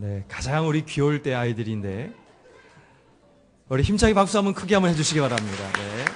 네, 가장 우리 귀여울 때 아이들인데 우리 힘차게 박수 한번 크게 한번 해주시기 바랍니다. 네.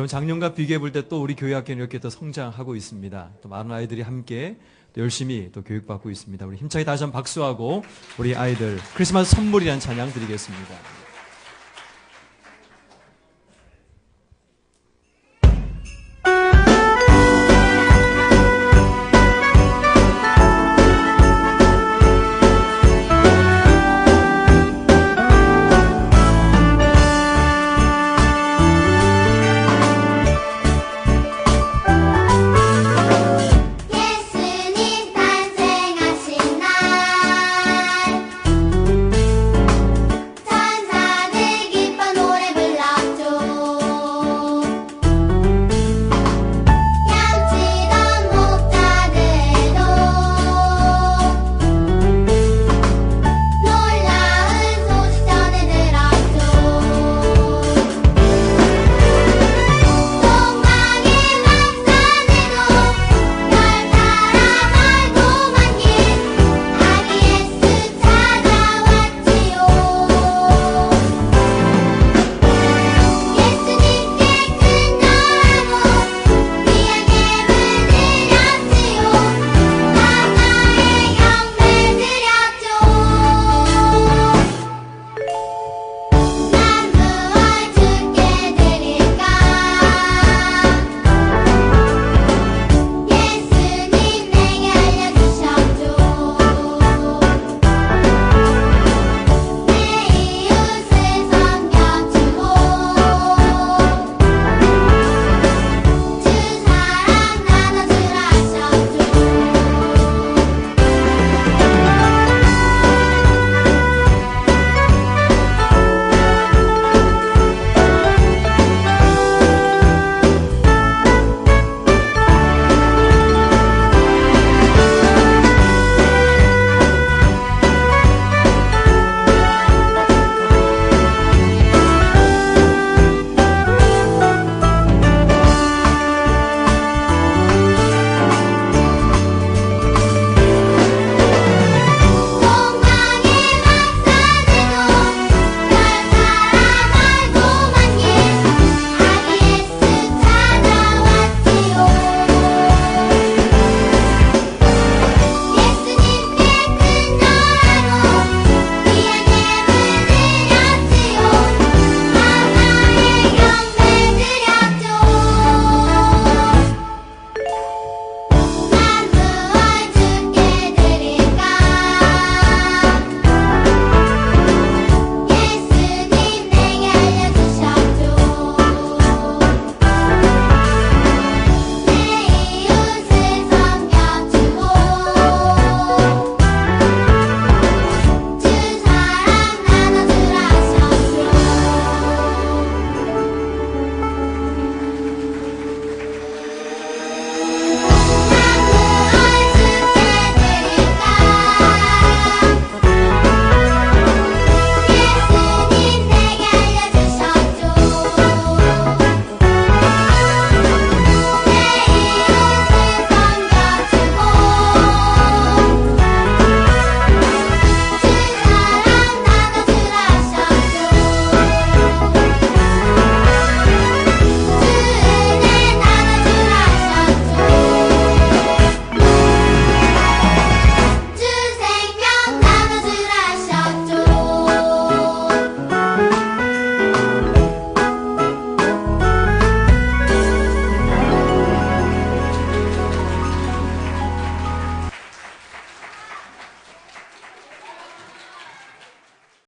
여러분 작년과 비교해 볼 때 또 우리 교회 학교는 이렇게 또 성장하고 있습니다. 또 많은 아이들이 함께 또 열심히 또 교육받고 있습니다. 우리 힘차게 다시 한번 박수하고 우리 아이들 크리스마스 선물이란 찬양 드리겠습니다.